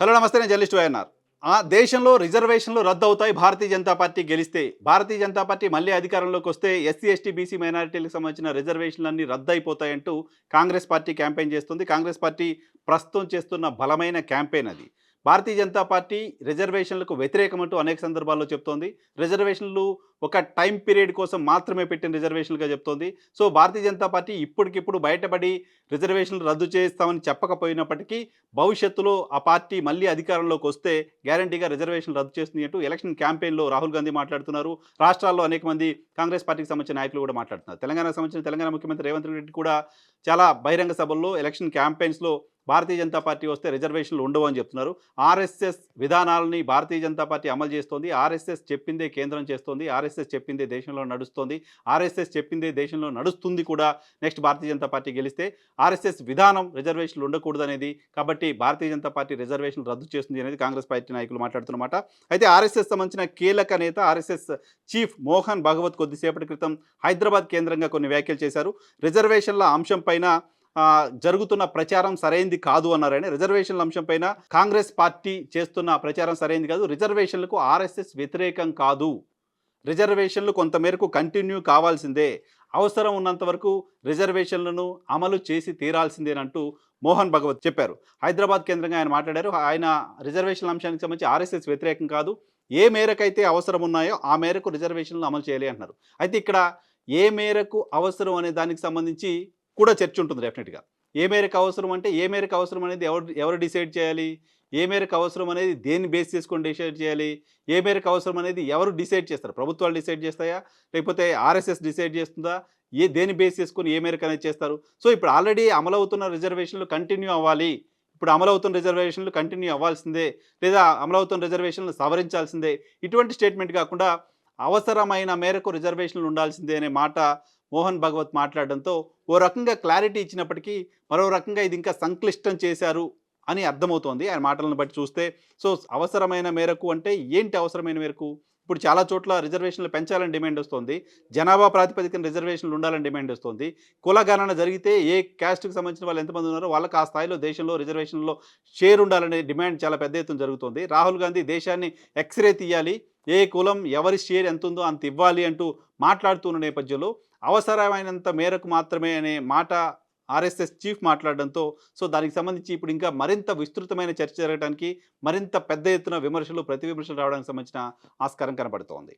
Hello నమస్తే నేను journalist YNR. ఆ దేశంలో రిజర్వేషన్లు రద్దు అవుతాయి భారతీయ జనతా పార్టీ గెలిస్తే భారతీయ జనతా పార్టీ మళ్ళీ అధికారంలోకి వస్తే ఎస్సీ ఎస్టీ బీసీ మైనారిటీలకు సంబంధించిన రిజర్వేషన్లన్నీ రద్దు అయిపోతాయంటూ కాంగ్రెస్ పార్టీ క్యాంపెయిన్ చేస్తుంది. కాంగ్రెస్ పార్టీ ప్రస్తుతం చేస్తున్న బలమైన క్యాంపెయిన్ అది. భారతీయ జనతా పార్టీ రిజర్వేషన్లకు వ్యతిరేకమంటూ అనేక సందర్భాల్లో చెప్తోంది. రిజర్వేషన్లు ఒక టైం పీరియడ్ కోసం మాత్రమే పెట్టిన రిజర్వేషన్లుగా చెప్తోంది. సో భారతీయ జనతా పార్టీ ఇప్పటికిప్పుడు బయటపడి రిజర్వేషన్లు రద్దు చేస్తామని చెప్పకపోయినప్పటికీ భవిష్యత్తులో ఆ పార్టీ మళ్ళీ అధికారంలోకి వస్తే గ్యారంటీగా రిజర్వేషన్లు రద్దు చేస్తుంది అంటూ ఎలక్షన్ క్యాంపెయిన్లో రాహుల్ గాంధీ మాట్లాడుతున్నారు. రాష్ట్రాల్లో అనేక మంది కాంగ్రెస్ పార్టీకి సంబంధించిన నాయకులు కూడా మాట్లాడుతున్నారు. తెలంగాణకు సంబంధించిన తెలంగాణ ముఖ్యమంత్రి రేవంత్ రెడ్డి కూడా చాలా బహిరంగ సభల్లో ఎలక్షన్ క్యాంపెయిన్స్లో భారతీయ జనతా పార్టీ వస్తే రిజర్వేషన్లు ఉండవు అని చెప్తున్నారు. ఆర్ఎస్ఎస్ విధానాలని భారతీయ జనతా పార్టీ అమలు చేస్తోంది. ఆర్ఎస్ఎస్ చెప్పిందే కేంద్రం చేస్తోంది. ఆర్ఎస్ఎస్ చెప్పిందే దేశంలో నడుస్తోంది. ఆర్ఎస్ఎస్ చెప్పిందే దేశంలో నడుస్తుంది కూడా నెక్స్ట్ భారతీయ జనతా పార్టీ గెలిస్తే ఆర్ఎస్ఎస్ విధానం రిజర్వేషన్లు ఉండకూడదు అనేది కాబట్టి భారతీయ జనతా పార్టీ రిజర్వేషన్లు రద్దు చేస్తుంది అనేది కాంగ్రెస్ పార్టీ నాయకులు మాట్లాడుతున్నమాట. అయితే ఆర్ఎస్ఎస్ సంబంధించిన కీలక నేత ఆర్ఎస్ఎస్ చీఫ్ మోహన్ భాగవత్ కొద్దిసేపటి క్రితం హైదరాబాద్ కేంద్రంగా కొన్ని వ్యాఖ్యలు చేశారు. రిజర్వేషన్ల అంశం పైన జరుగుతున్న ప్రచారం సరైంది కాదు అన్నారని రిజర్వేషన్ల అంశంపైన కాంగ్రెస్ పార్టీ చేస్తున్న ప్రచారం సరైంది కాదు. రిజర్వేషన్లకు ఆర్ఎస్ఎస్ వ్యతిరేకం కాదు. రిజర్వేషన్లు కొంతమేరకు కంటిన్యూ కావాల్సిందే. అవసరం ఉన్నంత వరకు రిజర్వేషన్లను అమలు చేసి తీరాల్సిందేనంటూ మోహన్ భగవత్ చెప్పారు. హైదరాబాద్ కేంద్రంగా ఆయన మాట్లాడారు. ఆయన రిజర్వేషన్ల అంశానికి సంబంధించి ఆర్ఎస్ఎస్ వ్యతిరేకం కాదు. ఏ మేరకైతే అవసరం ఉన్నాయో ఆ మేరకు రిజర్వేషన్లు అమలు చేయాలి అంటున్నారు. అయితే ఇక్కడ ఏ మేరకు అవసరం అనే దానికి సంబంధించి కూడా చర్చ ఉంటుంది డెఫినెట్గా. ఏ మేరకు అవసరం అంటే ఏ మేరకు అవసరం అనేది ఎవరు ఎవరు డిసైడ్ చేయాలి? ఏ మేరకు అవసరం అనేది దేన్ని బేస్ చేసుకొని డిసైడ్ చేయాలి? ఏ మేరకు అవసరం అనేది ఎవరు డిసైడ్ చేస్తారు? ప్రభుత్వాలు డిసైడ్ చేస్తాయా? లేకపోతే ఆర్ఎస్ఎస్ డిసైడ్ చేస్తుందా? ఏ దేని బేస్ చేసుకొని ఏ మేరకు అనేది చేస్తారు? సో ఇప్పుడు ఆల్రెడీ అమలవుతున్న రిజర్వేషన్లు కంటిన్యూ అవ్వాలి. ఇప్పుడు అమలవుతున్న రిజర్వేషన్లు కంటిన్యూ అవ్వాల్సిందే. లేదా అమలవుతున్న రిజర్వేషన్లు సవరించాల్సిందే. ఇటువంటి స్టేట్మెంట్ కాకుండా అవసరమైన మేరకు రిజర్వేషన్లు ఉండాల్సిందే అనే మాట మోహన్ భగవత్ మాట్లాడడంతో ఓ రకంగా క్లారిటీ ఇచ్చినప్పటికీ మరో రకంగా ఇది ఇంకా సంక్లిష్టం చేశారు అని అర్థమవుతోంది. ఆయన మాటలను బట్టి చూస్తే సో అవసరమైన మేరకు అంటే ఏంటి అవసరమైన మేరకు? ఇప్పుడు చాలా చోట్ల రిజర్వేషన్లు పెంచాలని డిమాండ్ వస్తుంది. జనాభా ప్రాతిపదికన రిజర్వేషన్లు ఉండాలని డిమాండ్ వస్తుంది. కుల గణన జరిగితే ఏ క్యాస్ట్కి సంబంధించిన వాళ్ళు ఎంతమంది ఉన్నారో వాళ్ళకి ఆ స్థాయిలో దేశంలో రిజర్వేషన్లో షేర్ ఉండాలనే డిమాండ్ చాలా పెద్ద ఎత్తున జరుగుతుంది. రాహుల్ గాంధీ దేశాన్ని ఎక్స్రే తీయాలి. ఏ కులం ఎవరి షేర్ ఎంత ఉందో అంత ఇవ్వాలి అంటూ మాట్లాడుతున్న నేపథ్యంలో అవసరమైనంత మేరకు మాత్రమే అనే మాట ఆర్ఎస్ఎస్ చీఫ్ మాట్లాడడంతో సో దానికి సంబంధించి ఇప్పుడు ఇంకా మరింత విస్తృతమైన చర్చ జరగడానికి మరింత పెద్ద ఎత్తున విమర్శలు ప్రతి విమర్శలు రావడానికి సంబంధించిన ఆస్కారం కనబడుతోంది.